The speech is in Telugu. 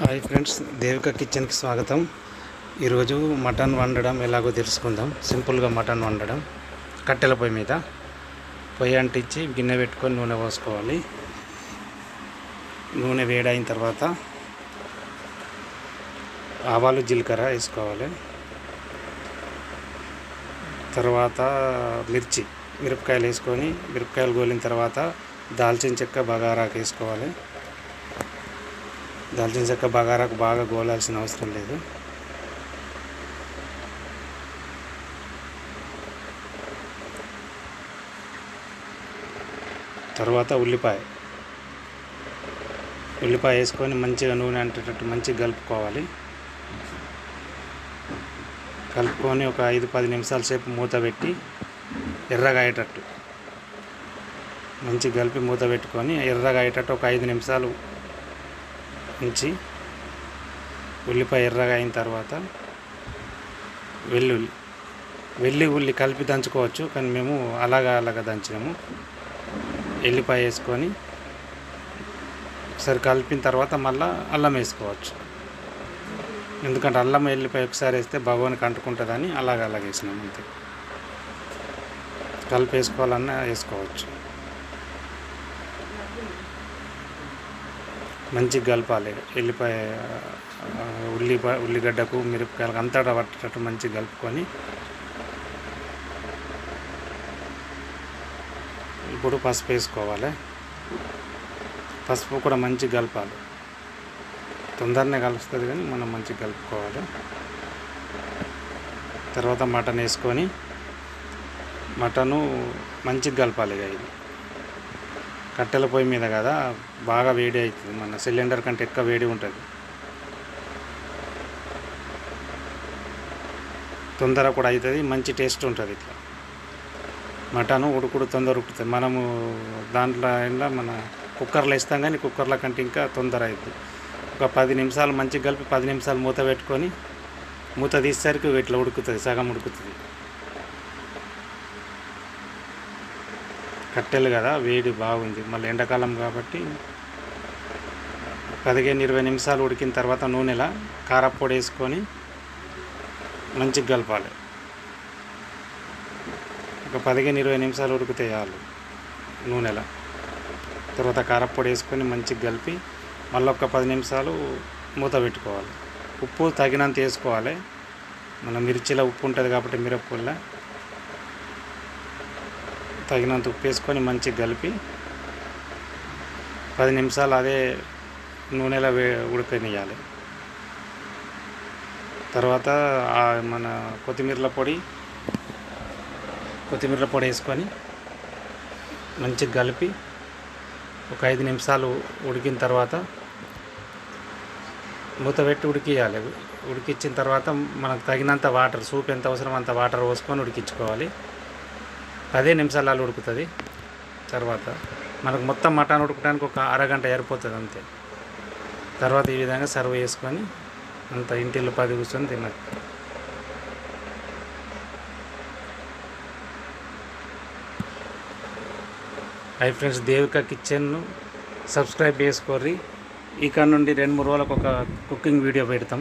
హాయ్ ఫ్రెండ్స్ దేవిక కిచెన్కి స్వాగతం. ఈరోజు మటన్ వండడం ఎలాగో తెలుసుకుందాం. సింపుల్గా మటన్ వండడం. కట్టెల పొయ్యి మీద పొయ్యి అంటించి గిన్నె పెట్టుకొని నూనె పోసుకోవాలి. నూనె వేడైన తర్వాత ఆవాలు జీలకర్ర వేసుకోవాలి. తర్వాత మిర్చి మిరపకాయలు వేసుకొని మిరపకాయలు గోలిన తర్వాత దాల్చిన చెక్క బగారాకు వేసుకోవాలి. దాల్చిన చెక్క బగారాకు బాగా గోలాల్సిన అవసరం లేదు. తర్వాత ఉల్లిపాయ. ఉల్లిపాయ వేసుకొని మంచిగా నూనె అంటేటట్టు మంచిగా కలుపుకోవాలి. కలుపుకొని ఒక ఐదు పది నిమిషాల సేపు మూత పెట్టి ఎర్రగా అయ్యేటట్టు మంచిగా కలిపి మూత పెట్టుకొని ఎర్రగా అయ్యేటట్టు ఒక ఐదు నిమిషాలు ఉంచి ఉల్లిపాయ ఎర్రగా అయిన తర్వాత వెల్లుల్లి వెల్లి ఉల్లి కలిపి దంచుకోవచ్చు కానీ మేము అలాగా అలాగా దంచినాము. ఎల్లిపాయ వేసుకొని ఒకసారి కలిపిన తర్వాత మళ్ళీ అల్లం వేసుకోవచ్చు. ఎందుకంటే అల్లం ఎల్లిపాయ ఒకసారి వేస్తే భగవానికి అంటుకుంటుందని అలాగ అలాగ వేసినాము అంతే. కలిపి వేసుకోవాలన్నా వేసుకోవచ్చు. మంచిగా కలపాలి ఎల్లిపాయ ఉల్లిపాయ ఉల్లిగడ్డకు మిరపకాయలకు అంతటా పట్టేటట్టు మంచిగా కలుపుకొని ఇప్పుడు పసుపు వేసుకోవాలి. పసుపు కూడా మంచిగా కలపాలి తొందరనే కలుస్తుంది కానీ మనం మంచిగా కలుపుకోవాలి తర్వాత మటన్ వేసుకొని మటను మంచిగా కలపాలి ఇక ఇది. కట్టెల పొయ్యి మీద కదా బాగా వేడి అవుతుంది. మన సిలిండర్ కంటే ఎక్కువ వేడి ఉంటుంది. తొందర కూడా అవుతుంది. మంచి టేస్ట్ ఉంటుంది ఇట్లా. మటన్ ఉడుకుడు తొందర ఉడుకుతుంది. మనము దాంట్లో అయినా మన కుక్కర్లో ఇస్తాం కానీ కుక్కర్ల కంటే ఇంకా తొందర అవుతుంది. ఒక పది నిమిషాలు మంచిగా కలిపి పది నిమిషాలు మూత పెట్టుకొని మూత తీసేసరికి ఇట్లా ఉడుకుతుంది. సగం ఉడుకుతుంది. కట్టెలు కదా వేడి బాగుంది. మళ్ళీ ఎండాకాలం కాబట్టి పదిహేను ఇరవై నిమిషాలు ఉడికిన తర్వాత నూనెలా కారప్పొడి వేసుకొని మంచిగా కలపాలి. ఒక పదిహేను ఇరవై నిమిషాలు ఉడికితే చాలు నూనెలా. తర్వాత కారప్పొడి వేసుకొని మంచిగా కలిపి మళ్ళీ ఒక పది నిమిషాలు మూత పెట్టుకోవాలి. ఉప్పు తగినంత వేసుకోవాలి. మన మిర్చిలో ఉప్పు ఉంటుంది కాబట్టి మిరపప్పుల్లో తగినంత ఉప్పు వేసుకొని మంచిగా కలిపి పది నిమిషాలు అదే నూనెలో వే ఉడకనియాలి తర్వాత మన కొత్తిమీరల పొడి కొత్తిమీరల పొడి వేసుకొని మంచిగా కలిపి ఒక ఐదు నిమిషాలు ఉడికిన తర్వాత మూత పెట్టి ఉడికియాలి ఉడికించిన తర్వాత మనకు తగినంత వాటర్ సూప్ ఎంత అవసరం అంత వాటర్ పోసుకొని ఉడికించుకోవాలి. పదే నిమిషాలు ఉడుకుతుంది. తర్వాత మనకు మొత్తం మటన్ ఉడకడానికి ఒక అరగంట సరిపోతుంది అంతే. తర్వాత ఈ విధంగా సర్వ్ చేసుకొని అంత ఇంటిలో పది కూర్చొని తినచ్చు హై ఫ్రెండ్స్ దేవిక కిచెన్ను సబ్స్క్రైబ్ చేసుకోర్రి. ఇక్కడ నుండి రెండు మూడు రోజులకు ఒక కుకింగ్ వీడియో పెడతాం.